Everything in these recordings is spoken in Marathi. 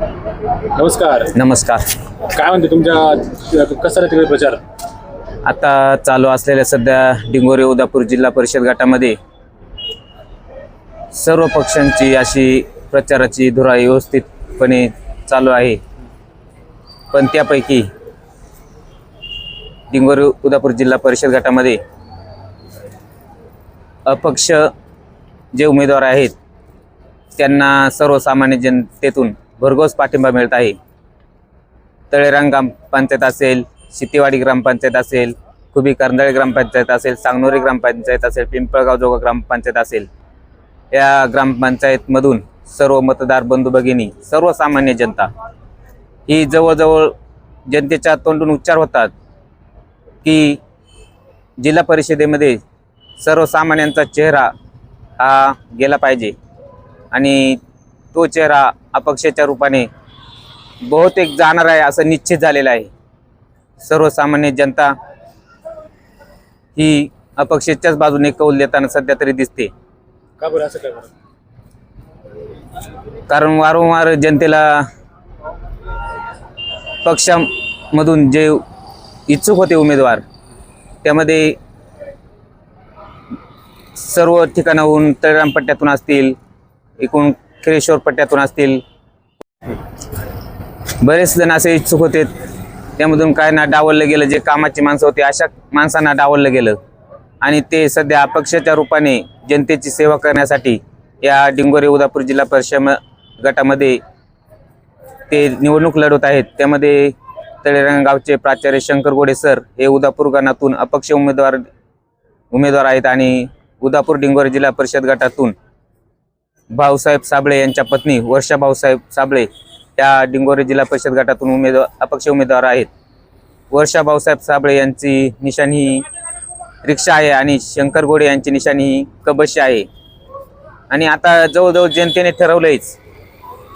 नमस्कार. नमस्कार. काय म्हणते तुमच्या कसा तिकडे प्रचार? आता चालू असलेल्या सध्या डिंगोरे उदापूर जिल्हा परिषद गटामध्ये सर्व पक्षांची अशी प्रचाराची धुरा व्यवस्थितपणे चालू आहे. पण त्यापैकी डिंगोरे उदापूर जिल्हा परिषद गटामध्ये अपक्ष जे उमेदवार आहेत त्यांना सर्वसामान्य जनतेतून भरघोस पाठिंबा मिळत आहे. तळेरांग ग्रामपंचायत असेल शितीवाडी ग्रामपंचायत असेल खुबी करंदळे ग्रामपंचायत असेल सांगनोरी ग्रामपंचायत असेल पिंपळगाव जोगा ग्रामपंचायत असेल या ग्रामपंचायतमधून सर्व मतदार बंधू भगिनी सर्वसामान्य जनता ही जवळजवळ जनतेच्या तोंडून उच्चार होतात की जिल्हा परिषदेमध्ये सर्वसामान्यांचा चेहरा हा गेला पाहिजे आणि तो चेहरा अपक्षाच्या रूपाने बहुतेक जाणार आहे असं निश्चित झालेलं आहे. सर्वसामान्य जनता ही अपक्षाच्याच बाजूने कौल देताना सध्या तरी दिसते. का बरं असं काय बरं? कारण वारंवार जनतेला पक्षामधून जे इच्छुक होते उमेदवार त्यामध्ये सर्व ठिकाणाहून तळराम पट्ट्यातून असतील एकूण किरेश्वर पट्ट्यातून असतील. बरेच जण असे इच्छुक होते. त्यामधून काय ना डावललं गेलं जे कामाची माणसं होती अशा माणसांना डावललं गेलं. आणि ते सध्या अपक्षाच्या रूपाने जनतेची सेवा करण्यासाठी या डिंगोरे उदापूर जिल्हा परिषद गटामध्ये ते निवडणूक लढवत आहेत. त्यामध्ये तळेरंग गावचे प्राचार्य शंकर गोडे सर हे उदापूर गणातून अपक्ष उमेदवार उमेदवार आहेत आणि उदापूर डिंगोरे जिल्हा परिषद गटातून भाऊसाहेब साबळे यांच्या पत्नी वर्षा भाऊसाहेब साबळे त्या डिंगोरे जिल्हा परिषद गटातून उमेदवार अपक्ष उमेदवार आहेत. वर्षा भाऊसाहेब साबळे यांची निशाणी ही रिक्षा आहे आणि शंकर गोडे यांची निशाणी ही कबशी आहे. आणि आता जवळजवळ जनतेने ठरवलंयच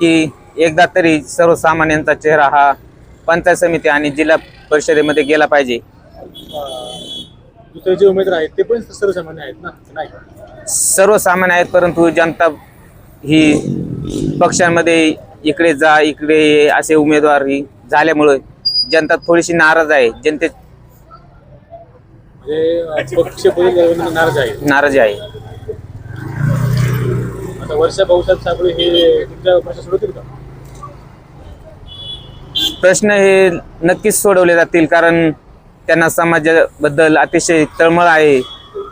की एकदा तरी सर्वसामान्यांचा चेहरा हा पंचायत समिती आणि जिल्हा परिषदेमध्ये गेला पाहिजे. दुसरे जे उमेदवार आहेत ते पण सर्वसामान्य आहेत ना? नाही. सर्वसामान्य आहेत परंतु जनता ही पक्षांमध्ये इकडे जा इकडे ये असे उमेदवार ही झाल्यामुळे जनता थोडीशी नाराज आहे. जनते म्हणजे अं, पक्ष बदल नाराज आहे. नाराज आहे. आता वर्षा भाऊसाहेब साबळे हे तुमच्या प्रश्न सोडवतील का? प्रश्न हे नक्कीच सोडवले जातील कारण त्यांना समाजाबद्दल अतिशय तळमळ आहे.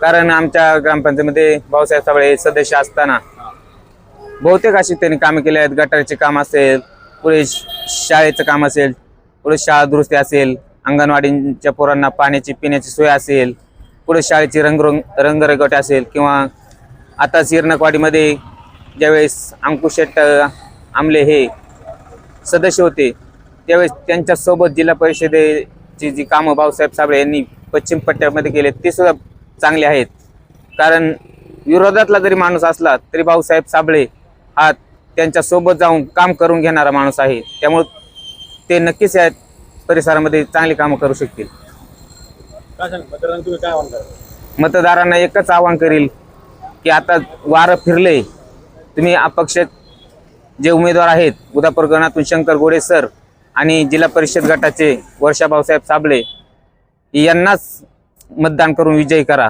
कारण आमच्या ग्रामपंचायतीमध्ये भाऊसाहेब साबळे हे सदस्य असताना बहुतेक अशी त्यांनी कामे केली आहेत. गटारचे काम असेल पुढे श- शाळेचं काम असेल पुढे शाळा दुरुस्ती असेल अंगणवाडीच्या पोरांना पाण्याची पिण्याची सोय असेल पुढे शाळेची रंगरंग रंगरगट असेल किंवा आता सिरनकवाडीमध्ये ज्यावेळेस अंकुश शेट्ट आमले हे सदस्य होते त्यावेळेस त्यांच्यासोबत जिल्हा परिषदेची जी कामं भाऊसाहेब साबळे यांनी पश्चिम पट्ट्यामध्ये केले ते सुद्धा चांगले आहेत. कारण विरोधातला जरी माणूस असला तरी भाऊसाहेब साबळे हा त्यांच्यासोबत जाऊन काम करून घेणारा माणूस आहे. त्यामुळे ते नक्कीच या परिसरामध्ये चांगली कामं करू शकतील. काय सांग मतदारांना तुम्ही काय आव्हान करा मतदारांना एकच आवाहन करील की आता वारं फिरले तुम्ही अपक्ष जे उमेदवार आहेत उदापूर गणातून शंकर गोडे सर आणि जिल्हा परिषद गटाचे वर्षा भाऊसाहेब साबळे यांनाच मतदान करून विजयी करा.